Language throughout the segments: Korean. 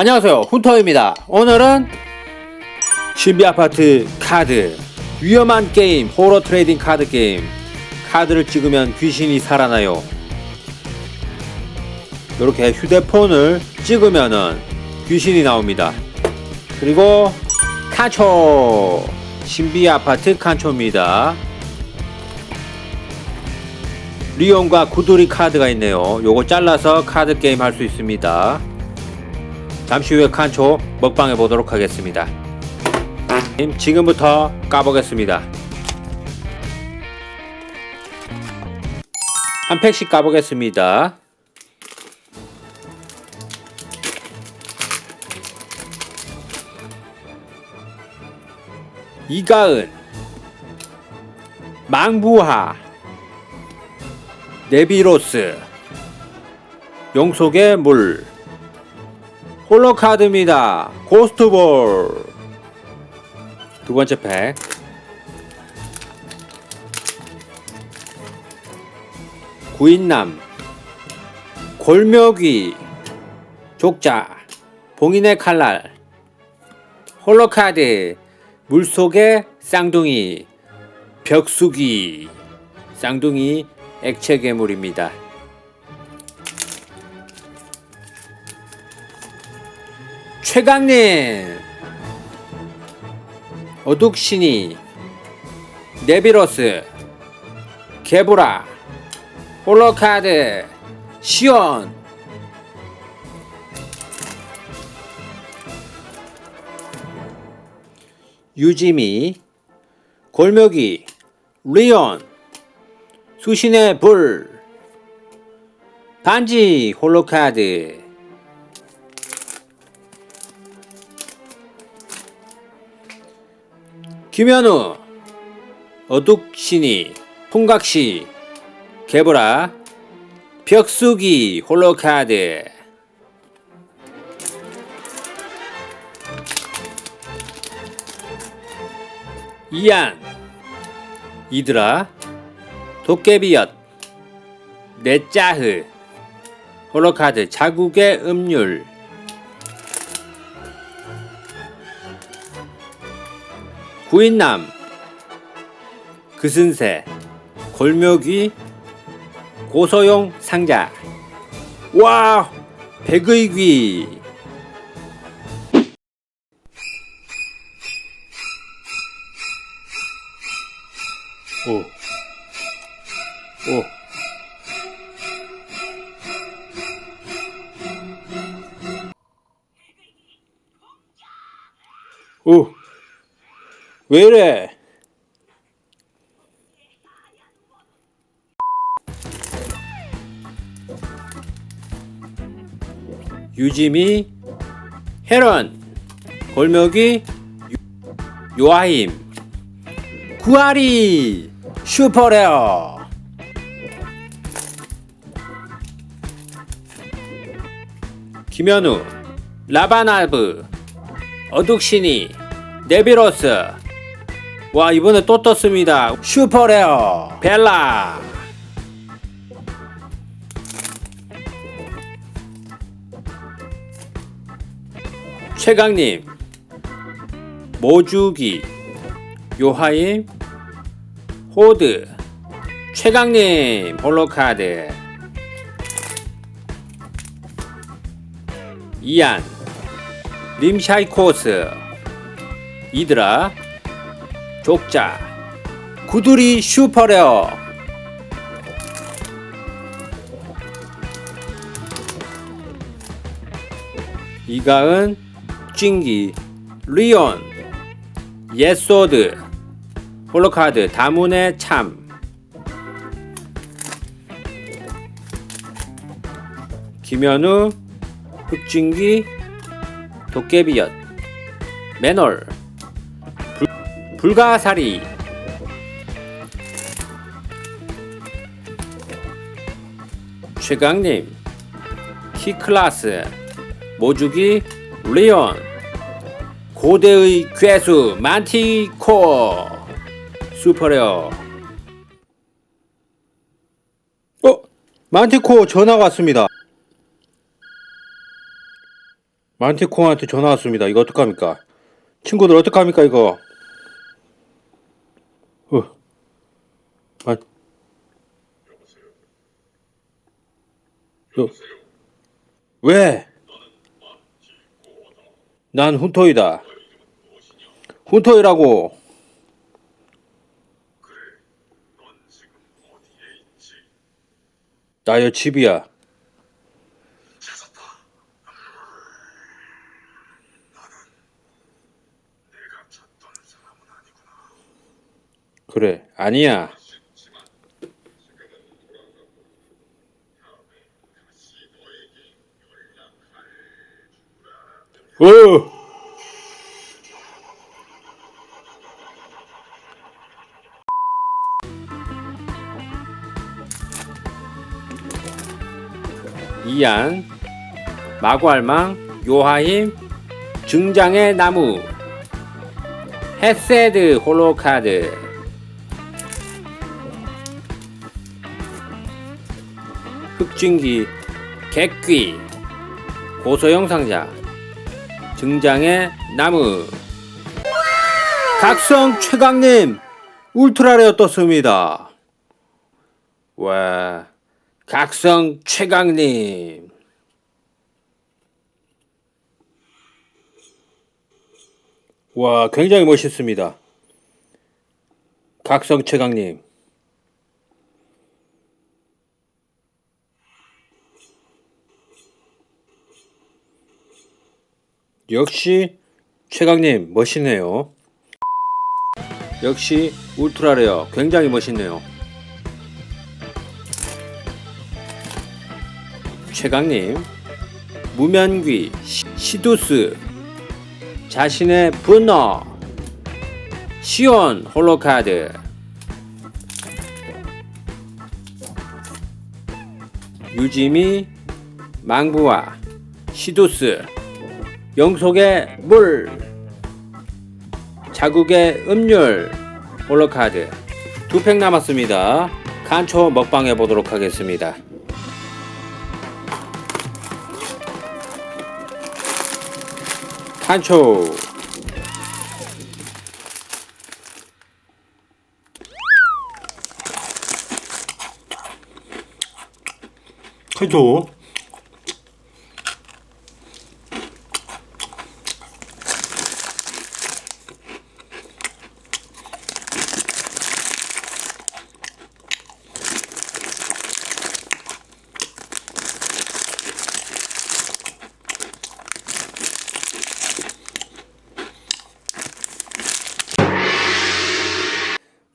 안녕하세요. 훈터입니다. 오늘은 신비 아파트 카드. 위험한 게임. 호러 트레이딩 카드 게임. 카드를 찍으면 귀신이 살아나요. 이렇게 휴대폰을 찍으면은 귀신이 나옵니다. 그리고 칸초. 신비 아파트 칸초입니다. 리온과 구두리 카드가 있네요. 요거 잘라서 카드 게임 할 수 있습니다 잠시 후에 칸초 먹방해 보도록 하겠습니다. 지금부터 까보겠습니다. 한 팩씩 까보겠습니다. 이가은 망부하 네비로스 용속의 물 홀로 카드입니다. 고스트볼. 두 번째 팩. 구인남. 골묘귀. 족자. 봉인의 칼날. 홀로 카드. 물속의 쌍둥이. 벽수기. 쌍둥이 액체 괴물입니다. 최강님 어둑신이 네비로스 개브라 홀로카드 시온. 유지미 골묘기 리온 수신의 불. 반지 홀로카드 김현우 어둑신이 풍각시 개보라 벽수기 홀로카드. 이안 이드라 도깨비엿 네짜흐. 홀로카드 자국의 음률 구인남 그슨새 골묘귀 고소용 상자 와 백의귀 오. 오. 오. 왜 이래? 유지미 헤런 골목이 유- 요아임 구아리 슈퍼레어 김현우 라바나브 어둑신이 네비로스 와 이번에 또 떴습니다. 슈퍼레어 벨라. 최강님 모주기 요하임 호드. 최강님 홀로카드. 이안 림샤이코스. 이드라 족자 구두리 슈퍼레어. 이가은 찡기 리온 예소드 홀로카드 다문의 참. 김현우 흑진기 도깨비엿 매널 불, 불가사리 최강님 키클라스 모주기 리온 고대의 괴수 만티코 슈퍼레어 어? 만티코 전화가 왔습니다 만티콩한테 전화 왔습니다. 이거 어떡합니까? 친구들 어떡합니까 이거? 어. 아. 너. 왜? 난 훈토이다. 훈토이라고. 나여 집이야. 그래, 아니야. 어! 이안, 마구알망, 요하임, 증장의 나무, 헤세드 홀로카드, 흑진기, 객귀, 고소영 상자, 증장의 나무, 각성 최강님, 울트라레어 떴습니다. 와, 각성 최강님. 와, 굉장히 멋있습니다. 각성 최강님. 역시 최강님 멋있네요. 역시 울트라레어 굉장히 멋있네요. 최강님 무면귀 시- 시두스 자신의 분노 시온 홀로카드 유지미 망부와 시두스 영속의 물 자국의 음률 홀로카드. 두 팩 남았습니다. 칸초 먹방 해 보도록 하겠습니다. 칸초. 칸초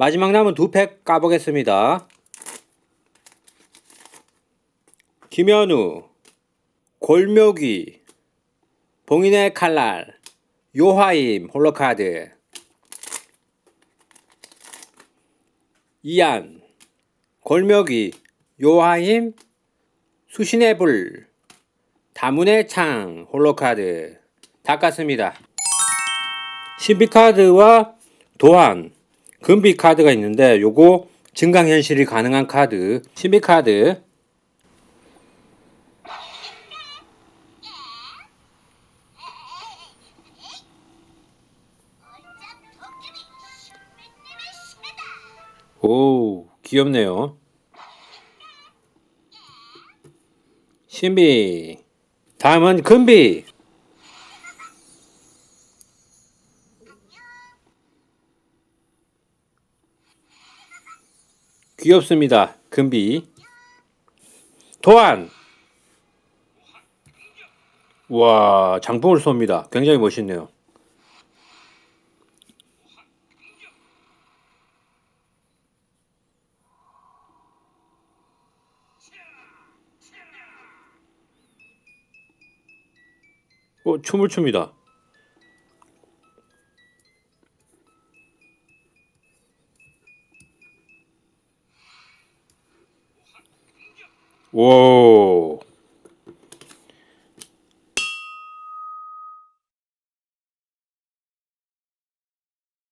마지막 남은 두 팩 까보겠습니다. 김현우, 골묘귀, 봉인의 칼날, 요하임 홀로카드, 이안, 골묘귀, 요하임, 수신의 불, 다문의 창 홀로카드 다 깠습니다. 신비카드와 도안, 금비 카드가 있는데 요거 증강 현실이 가능한 카드 신비 카드. 오 귀엽네요. 신비. 다음은 금비 귀엽습니다. 금비. 도안. 와, 장풍을 쏩니다. 굉장히 멋있네요. 어, 춤을 춥니다. 오.